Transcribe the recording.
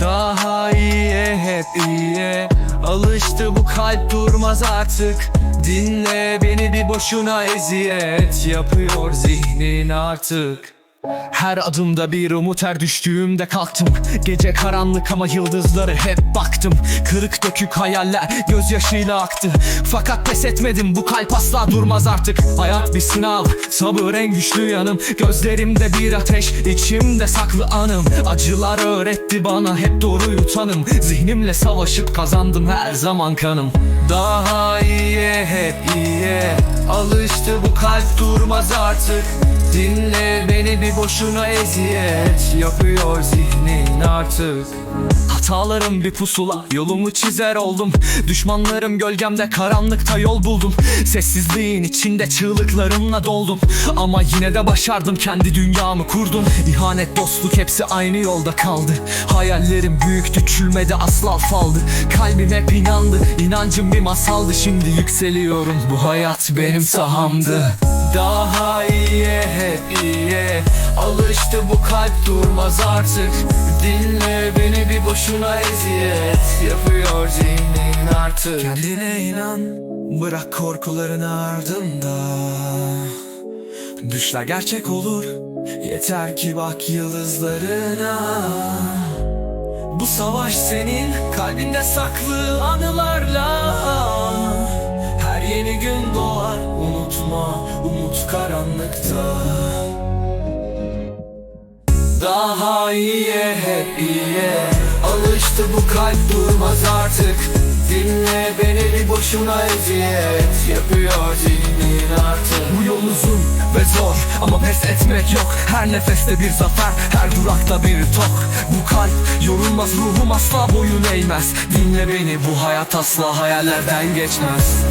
Daha iyiye hep iyiye. Alıştı bu kalp durmaz artık. Dinle beni bir boşuna eziyet. Yapıyor zihnin artık her adımda bir umut her düştüğümde kalktım. Gece karanlık ama yıldızları hep baktım. Kırık dökük hayaller gözyaşıyla aktı. Fakat pes etmedim bu kalp asla durmaz artık. Hayat bir sınav sabır en güçlü yanım. Gözlerimde bir ateş içimde saklı anım. Acılar öğretti bana hep doğruyu tanım. Zihnimle savaşıp kazandım her zaman kanım. Daha iyiye hep iyiye Alıştı bu kalp durmaz artık Dinle beni bir boşuna eziyet Yapıyor zihnin artık. Hatalarım bir pusula Yolumu çizer oldum. Düşmanlarım gölgemde karanlıkta yol buldum. Sessizliğin içinde çığlıklarımla doldum. Ama yine de başardım kendi dünyamı kurdum. İhanet dostluk hepsi aynı yolda kaldı. Hayallerim büyük küçülmedi asla faldı. Kalbim hep inandı inancım bir masaldı. Şimdi yükseliyorum bu hayat benim sahamdı Daha iyiye hep iyiye. Alıştı bu kalp durmaz artık. Dinle beni bir boşuna eziyet. Yapıyor zihnin artık. Kendine inan Bırak korkuların ardında. Düşler gerçek olur Yeter ki bak yıldızlarına. Bu savaş senin kalbinde saklı anılarla. Her yeni gün doğar unutma umut karanlıkta. Daha iyiye hep iyiye. Alıştı bu kalp durmaz artık. Dinle beni bir boşuna eziyet. Yapıyor zihnin artık. Bu yol uzun ve zor ama pes etmek yok. Her nefeste bir zafer her durakta bir tok. Bu kalp yorulmaz ruhum asla boyun eğmez. Dinle beni bu hayat asla hayallerden geçmez